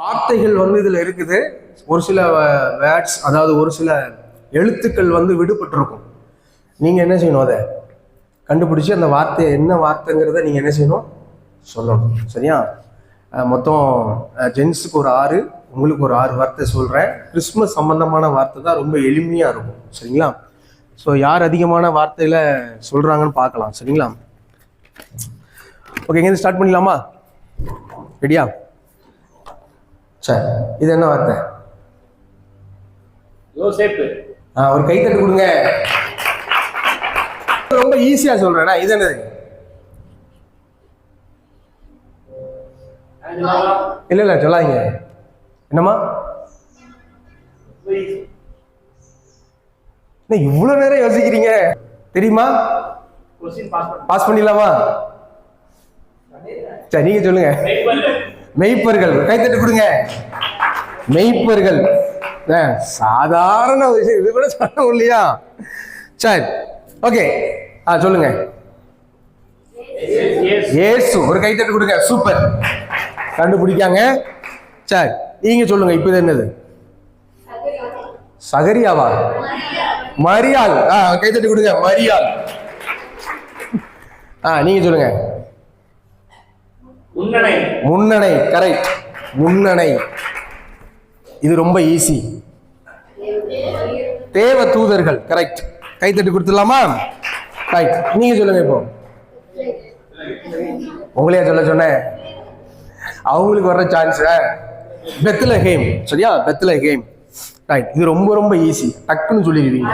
வார்த்தைகள் வந்து இதுல இருக்குது. ஒரு சில வேர்ட்ஸ் அதாவது ஒரு சில எழுத்துக்கள் வந்து விடுபட்டிருக்கும். நீங்க என்ன செய்யணும் அதை? கண்டுபிடிச்சு அந்த வார்த்தை என்ன வார்த்தைங்கிறத நீங்க என்ன செய்யணும்? சொல்லணும். சரியா? மொத்தம் ஜென்ஸுக்கு ஒரு ஆறு உங்களுக்கு ஒரு ஆறு வார்த்தை சொல்றேன். கிறிஸ்மஸ் சம்பந்தமான வார்த்தை தான் ரொம்ப எளிமையா இருக்கும். சரிங்களா? ஸோ யார் அதிகமான வார்த்தையில சொல்றாங்கன்னு பார்க்கலாம். சரிங்களா? ஓகே இங்கேருந்து ஸ்டார்ட் பண்ணிடலாமா? ரெடியா சரி இது என்ன வார்த்தை? யோசேப்பு. ஆ ஒரு கைத்தட்டு கொடுங்க. ரொம்ப ஈஸியா சொல்றேன்னா இது என்னது? இல்ல இல்ல சொல்லாதீங்க. என்னம்மா? என்ன இவ்வளவு நேரம் யோசிக்கிறீங்க? தெரியுமா? பாஸ் பண்ணிடலாமா? சரி நீங்க சொல்லுங்க. மெய்ப்பர்கள். கைத்தட்டு கொடுங்க. மெய்ப்பர்கள். சாதாரண விஷயம். இது கூட சொல்ல இல்லையா? சரி. ஓகே. ஆ சொல்லுங்க. ஏசு ஒரு கைத்தட்டு கொடுங்க. சூப்பர். கண்டுபிடிக்காங்க. சரி. நீங்க சொல்லுங்க. இப்போ என்னது? சகரியாவா? மரியாள். ஆ கைத்தட்டி கொடுங்க. மரியாள். ஆ நீங்க சொல்லுங்க. முன்னணை. முன்னணை கரெக்ட் முன்னணை. இது ரொம்ப ஈஸி தேவ தூதர்கள் கரெக்ட் கைத்தட்டி கொடுத்துடலாமா? ரைட் நீங்க சொல்லுங்க இப்போ. உங்களையா சொல்ல சொன்னேன். அவங்களுக்கு வர்ற சான்ஸ் பெத்துல கேம் சரியா? பெத்துல கேம் ரைட் இது ரொம்ப ரொம்ப ஈஸி டக்குன்னு சொல்லிடுவீங்க.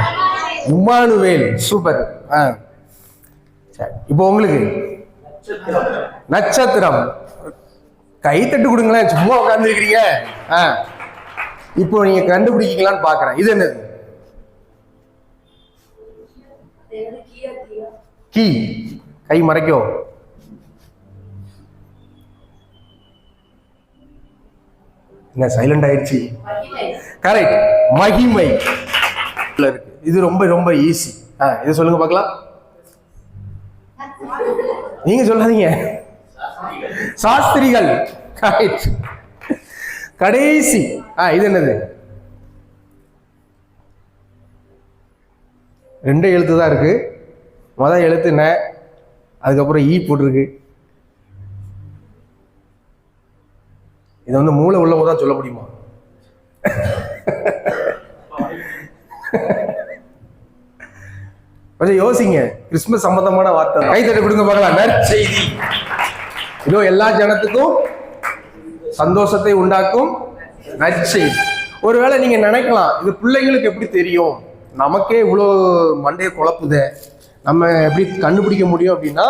உமானுவேல் சூப்பர் ஆ. சரி. இப்போ உங்களுக்கு நட்சத்திரம். கை தட்டு கொடுங்களேன் சும்மா உட்காந்துருக்கிறீங்க ஆ. இப்போ நீங்க கண்டுபிடிக்கீங்களான்னு பாக்குறேன். இது என்னது? கீ. கை மறைக்கோ. என்ன சைலண்ட் ஆயிடுச்சு? கரெக்ட் மகிமை. இருக்கு இது ரொம்ப ரொம்ப ஈஸி ஆ இது சொல்லுங்க பார்க்கலாம். நீங்க சொல்லாதீங்க. சாஸ்திரிகள். கடைசி. ஆ இது என்னது? ரெண்டு எழுத்து தான் இருக்கு. மொதல் எழுத்து ந அதுக்கப்புறம் ஈ போட்டிருக்கு. இதை வந்து மூளை உள்ளவங்க தான் சொல்ல முடியுமா? கொஞ்சம் யோசிங்க. கிறிஸ்மஸ் சம்பந்தமான வார்த்தை கை தட்டி கொடுங்க பார்க்கலாம். நற்செய்தி. இதோ எல்லா ஜனத்துக்கும் சந்தோஷத்தை உண்டாக்கும் நற்செய்தி. ஒருவேளை நீங்க நினைக்கலாம் இது பிள்ளைங்களுக்கு எப்படி தெரியும்? நமக்கே இவ்வளோ மண்டையை குழப்புதே. நம்ம எப்படி கண்டுபிடிக்க முடியும் அப்படின்னா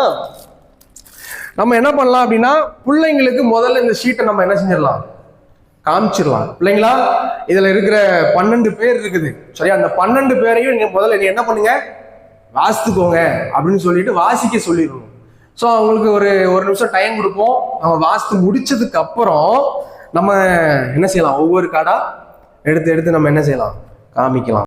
நம்ம என்ன பண்ணலாம் அப்படின்னா பிள்ளைங்களுக்கு முதல்ல இந்த ஷீட்டை நம்ம என்ன செஞ்சிடலாம்? காமிச்சிடலாம். பிள்ளைங்களா இதுல இருக்கிற பன்னெண்டு பேர் இருக்குது. சரியா? அந்த பன்னெண்டு பேரையும் நீங்க முதல்ல நீங்க என்ன பண்ணுங்க? வாசித்துக்கோங்க அப்படின்னு சொல்லிட்டு வாசிக்க சொல்லிடணும் ஸோ அவங்களுக்கு ஒரு ஒரு நிமிஷம் டைம் கொடுப்போம். நம்ம வாசித்து முடிச்சதுக்கு அப்புறம் நம்ம என்ன செய்யலாம்? ஒவ்வொரு காடாக எடுத்து எடுத்து நம்ம என்ன செய்யலாம்? காமிக்கலாம்.